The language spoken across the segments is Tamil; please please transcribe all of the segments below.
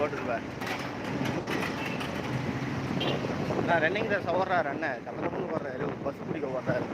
போட்டுருவேன் நான் ரன்னிங் ரேஸ் ஓடுறாரு அண்ணன். கம்ம கம்மனு ஓடுறாரு பஸ் பிடிக்க ஓடுறாரு.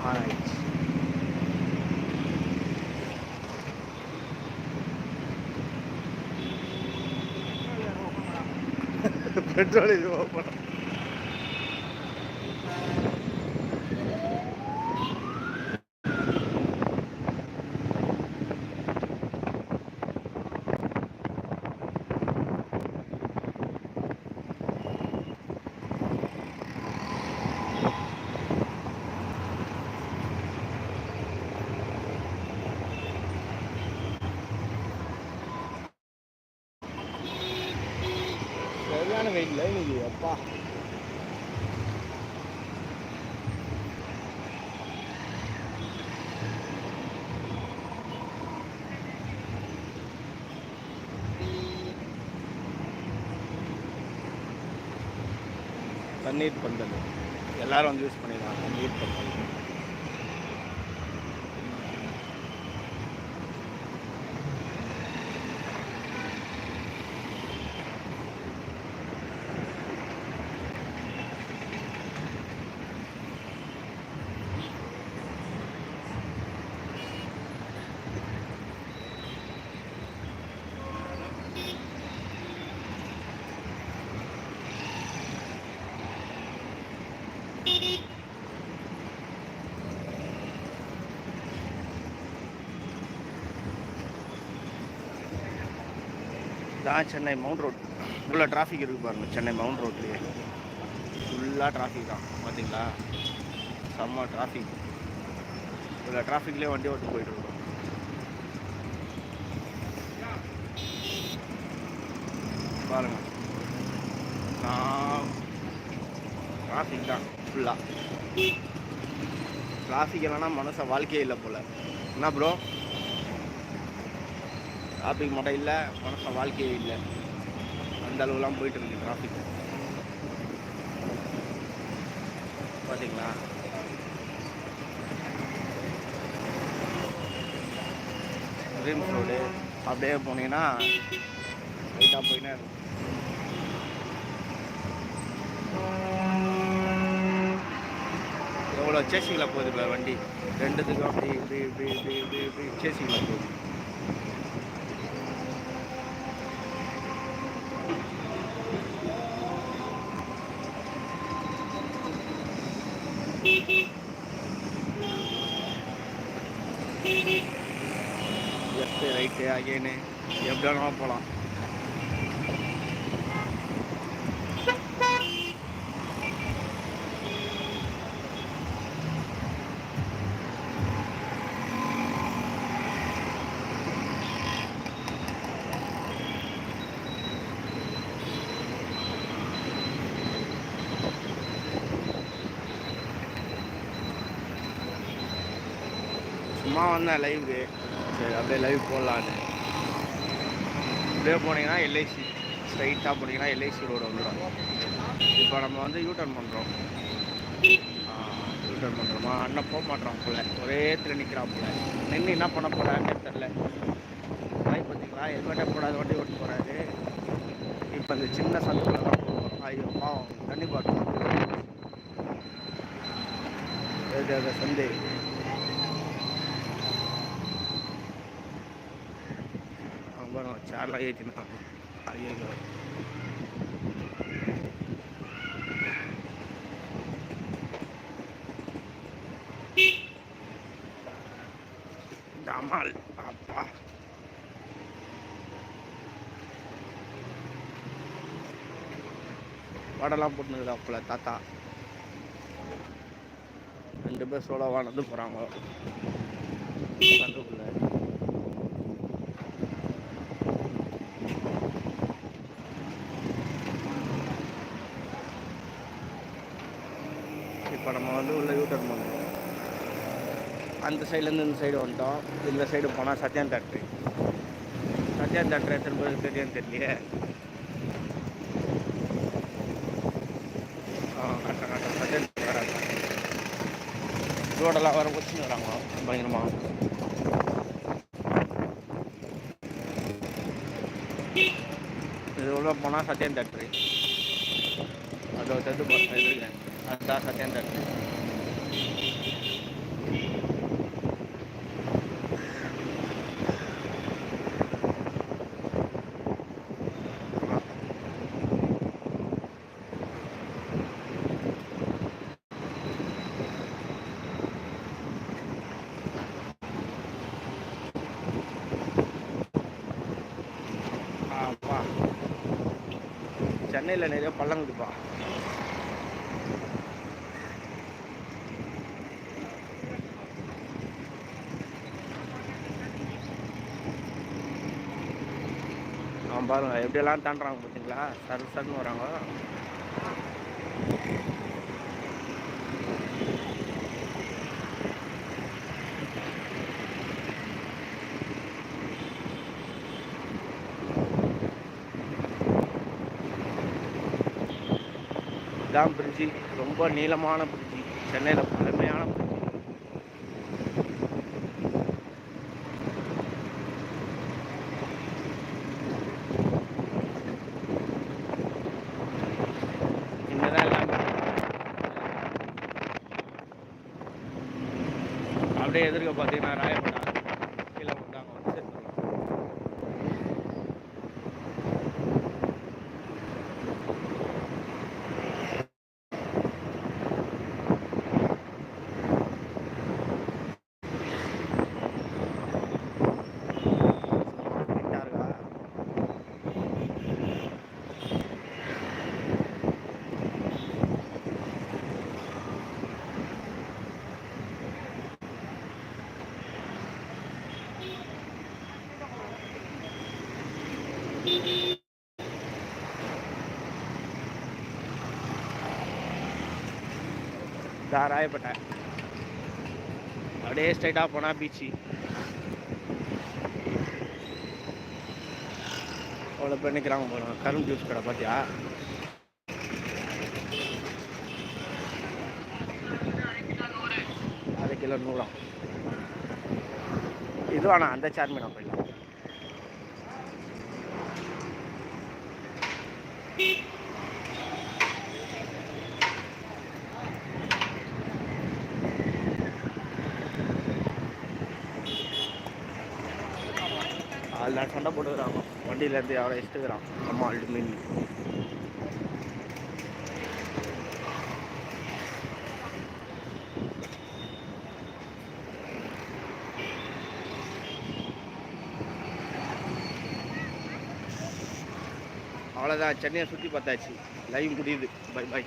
ஆன் ஆயிடுச்சு பெட்ரோல் இது ஓப்பன் சரியான வெயிட்ல இன்னைக்கு அப்பா. தண்ணீர் பந்தல். எல்லாரும் வந்து யூஸ் பண்ணிடலாம் தண்ணீர் பந்தல். தான் சென்னை மவுண்ட் ரோட். இவ்வளோ டிராஃபிக் இருக்குது பாருங்க சென்னை மவுண்ட் ரோட்லேயே. ஃபுல்லாக டிராஃபிக் தான் பார்த்தீங்களா செம்ம டிராஃபிக் இவ்வளோ டிராஃபிக்லேயே வண்டி ஓட்டு போயிட்டு இருக்கோம். பாருங்க. நான் டிராஃபிக் தான் ஃபுல்லாக டிராஃபிக் இல்லைன்னா மனசை வாழ்க்கையே இல்லை போல். என்ன ப்ரோ டிராஃபிக் மட்டும் இல்லை மனச வாழ்க்கையே இல்லை. அந்த அளவுலாம் போயிட்டு இருக்கு டிராஃபிக் பார்த்தீங்களா ட்ரீம்ஸ் ரோடு அப்படியே போனீங்கன்னா லைட்டாக போயின்னா இருக்கும். எவ்வளோ சேசிங்கில் போகுது வண்டி? ரெண்டுத்துக்கும் அப்படி இப்படி இப்படி இப்படி இப்படி இப்படி சேசிங்கில் போகுது. இருக்கேன்னு அகேனு போகலாம் சும்மா வந்தேன் லைவுக்கு சரி அப்படியே லைவ் போடலான்னு. அப்படியே போனீங்கன்னா எல்ஐசி ஸ்ட்ரைட்டாக போனீங்கன்னா எல்ஐசி ரோடு வந்துடும். இப்போ நம்ம வந்து யூட்டர்ன் பண்ணுறோம் யூட்டர்ன் பண்ணுறோமா அண்ணன் போக மாட்டோம் போல. ஒரே இடத்துல நிற்கிறான் போல. நின்று என்ன பண்ண போகிறான்னு தெரில பாய் பார்த்தீங்களா? ஹெல்மெட்டை போடாத வண்டி ஓட்டு போகிறாரு இப்போ இந்த சின்ன சந்துக்குள்ள தான் போகிறோம் ஐயோ பாவம். தண்ணி பாட்டில். சந்தேகம்? Saya lagi di mana? Ah, iya, Ayo. Iya. Kamal, apa? Padalam putri lapulat, Tata. அந்த சைட்லேருந்து இந்த சைடு வந்துட்டோம். இந்த சைடு போனால் சத்யான் தேட்ரு சத்யான் தேட்ரு எத்தனை பேருக்கு தெரியும் தெரியலையே. ஆ சத்யான் வராங்க. ரோடெல்லாம் வர வச்சுன்னு வராங்க. பயங்கரமா. இது உள்ள போனால் சத்யான் தேட்ரு அதை தெத்து அதுதான் சத்யான் தேட்ரு அப்பா சென்னையில் நிறைய பள்ளம் இருக்குப்பா. அவன் பாருங்க எப்படியெல்லாம் தாண்டுறாங்க பார்த்தீங்களா? சரு சருன்னு வராங்க. இதுதான் பிரிட்ஜி ரொம்ப நீளமான பிரிட்ஜி. சென்னையில் பழமையான பிரிட்ஜி. அப்படியே எதிர்க்க பார்த்தீங்கன்னா இதான் அப்படியே ஸ்ட்ரைட்டாக போனால் பீச்சு. அவ்வளோ பேர் நிற்கிறாங்க போகிறோம் கரும்பு ஜூஸ் கடை பார்த்தியா அரை கிலோ நூறா. இது அந்த சேர்மேனா போயிடலாம் அதில் சண்டை போட்டுக்கிறாங்க. வண்டியிலேருந்து யாரும் இஷ்டுக்கிறான் அம்மா அல்ட்டு மீன். அவ்வளோதான் சென்னையை சுற்றி பார்த்தாச்சு. லைவ் முடியுது பை பை